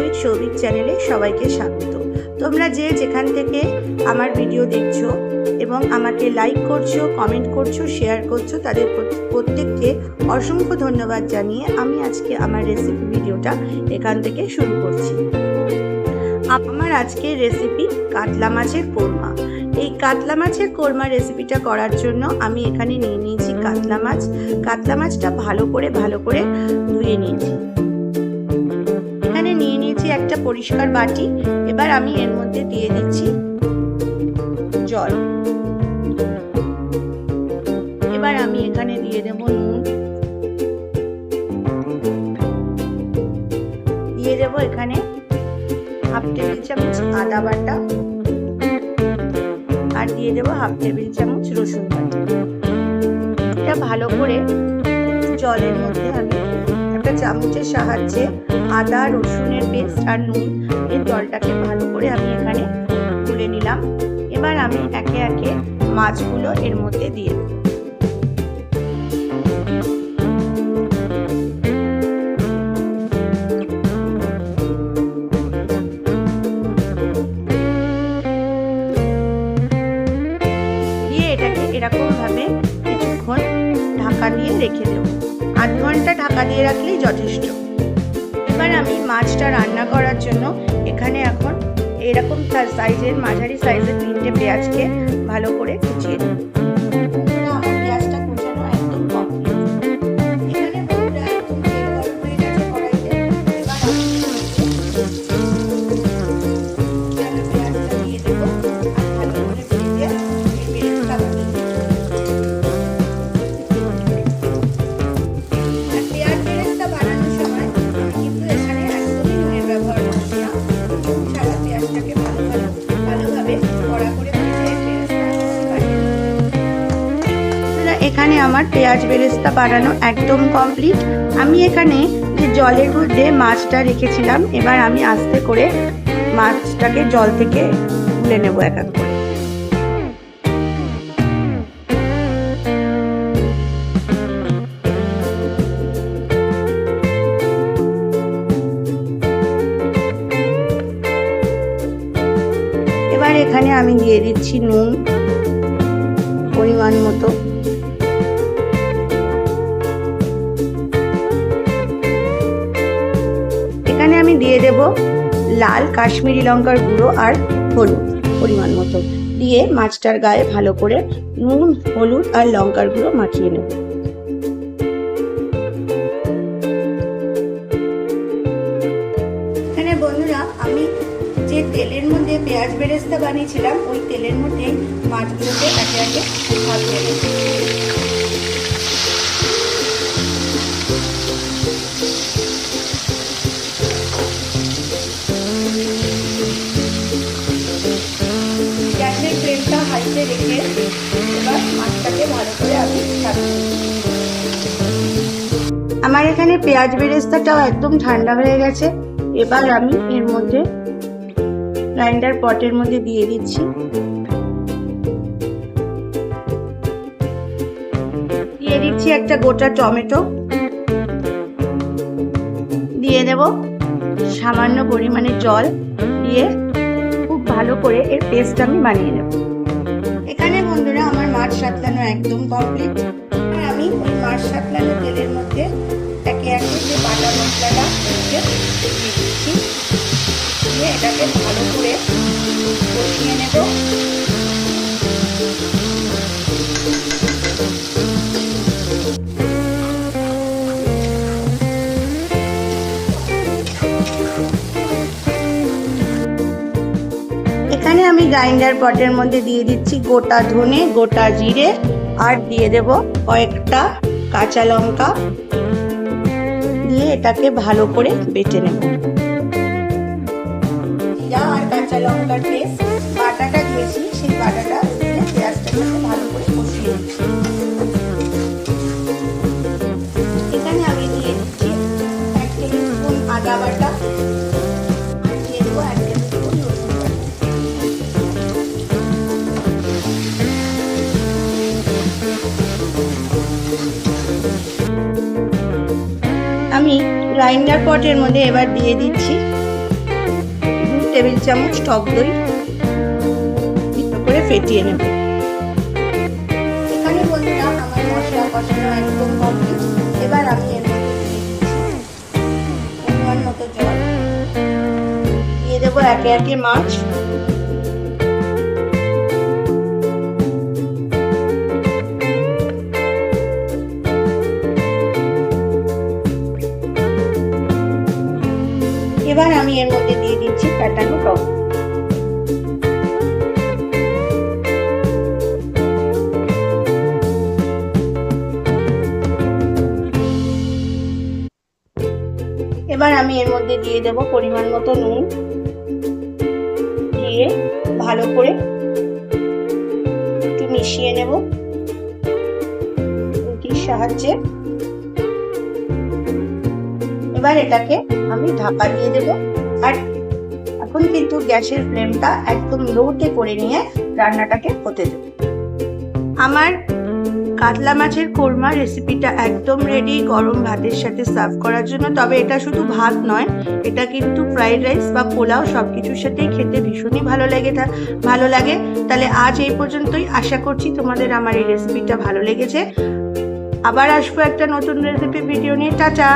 With Souvik চ্যানেলে সবাইকে স্বাগত। তোমরা যে যেখান থেকে আমার ভিডিও দেখছ এবং আমাকে লাইক করছ কমেন্ট করছ শেয়ার করছ, তাদের প্রত্যেককে অসংখ্য ধন্যবাদ জানিয়ে আমি আজকে আমার রেসিপি ভিডিওটা এখান থেকে শুরু করছি। আমার আজকের রেসিপি কাতলা মাছের কোরমা। এই কাতলা মাছের কোরমা রেসিপিটা করার জন্য আমি এখানে নিয়ে নিয়েছি কাতলা মাছ। কাতলা মাছটা ভালো করে ভালো করে ধুয়ে নিয়ে নিয়েছি। একটা পরিষ্কার বাটি, এবার আমি এর মধ্যে দিয়ে দিচ্ছি জল। এবার আমি এখানে দিয়ে দেব নুন। দিয়ে দেব এখানে হাফ টেবিল চামচ আদা বাটা আর দিয়ে দেবো হাফ টেবিল চামচ রসুন বাটা। এটা ভালো করে জলের মধ্যে আমি একটা চামচের সাহায্যে আদা, রসুনের পেস্ট আর নুন এই জলটাকে ভালো করে আমি এখানে তুলে নিলাম। এবার আমি একে একে মাছগুলো এর মধ্যে দিয়ে এটাকে এরকমভাবে কিছুক্ষণ ঢাকা দিয়ে রেখে দেবো। আধ ঘণ্টা ঢাকা দিয়ে রাখলেই যথেষ্ট। এবার আমি মাছটা রান্না করার জন্য এখানে এখন এরকম সাইজের মাঝারি সাইজের তিনটে পেঁয়াজকে ভালো করে কুচিয়ে দেবো এখানে আমার পেঁয়াজ বেরেস্তা বানানো একদম কমপ্লিট আমি এখানে যে জলের মধ্যে মাছটা রেখেছিলাম, এবার আমি আস্তে করে মাছটাকে জল থেকে তুলে নেব এক এক করে। এবার এখানে আমি দিয়ে দিচ্ছি নুন, পরিমাণ মতো। দেব, লাল, কাশ্মীরি লঙ্কার গুঁড়ো আর হলুদ পরিমাণ মতো। দিয়ে মাছটার গায়ে ভালো করে নুন, হলুদ আর লঙ্কার গুঁড়ো মাখিয়ে নেব। বন্ধুরা, আমি যে তেলের মধ্যে পেঁয়াজ বেরেস্তা বানিয়েছিলাম, ওই তেলের মধ্যে মাছগুলোকে একে একে ভাজিয়ে নেব আমার এখানে পেঁয়াজ বেরেস্তাটাও একদম ঠান্ডা হয়ে গেছে। এবার আমি এর মধ্যে গ্রাইন্ডার পটের মধ্যে দিয়ে দিচ্ছি। দিয়ে দিচ্ছি একটা গোটা টমেটো। দিয়ে দেব সামান্য পরিমাণে জল। দিয়ে খুব ভালো করে এর পেস্ট আমি বানিয়ে নেব। মাছ একদম কমপ্লিট আমি ওই মাছ তেলের মধ্যে একে একে যে বাটা মশলাটা দিয়ে দিচ্ছি। দিয়ে এটাকে ভালো করে গ্রাইন্ডার পটের মধ্যে দিয়ে দিচ্ছি গোটা ধনে, গোটা জিরে আর দিয়ে দেব কয়েকটা কাঁচা লঙ্কা। দিয়ে এটাকে ভালো করে বেটে নেব। জিরা আর কাঁচা লঙ্কার পেস্ট বাটাটা দিয়েছি, সেই বাটাটা আমি গ্রাইন্ডার পটের মধ্যে এবার দিয়ে দিচ্ছি টেবিল চামচ টক দই। করে ফেটিয়ে নেব। এখানে বন্ধুরা আমার মশলা কষানো একদম কমপ্লিট এবার আমি এর মধ্যে দিয়ে দিচ্ছি মতো জল। দিয়ে দেবো একে একে মাছ। এবার আমি এর মধ্যে দিয়ে দিচ্ছি কাটানো টক। এবার আমি এর মধ্যে দিয়ে দেব পরিমাণ মতো নুন। দিয়ে ভালো করে একটু মিশিয়ে নেব। সাহায্যে এবার এটাকে আমি ঢাকা দিয়ে দেব। আর এখন কিন্তু গ্যাসের ফ্লেমটা একদম লোতে করে নিয়ে রান্নাটাকে হতে দেব। আমার কাতলা মাছের কোরমা রেসিপিটা একদম রেডি গরম ভাতের সাথে সার্ভ করার জন্য। তবে এটা শুধু ভাত নয়, এটা কিন্তু ফ্রাইড রাইস বা পোলাও সব কিছুর সাথেই খেতে ভীষণই ভালো লাগে ভালো লাগে। তাহলে আজ এই পর্যন্তই। আশা করছি তোমাদের আমার এই রেসিপিটা ভালো লেগেছে। আবার আসব একটা নতুন রেসিপি ভিডিও নিয়ে। টাটা!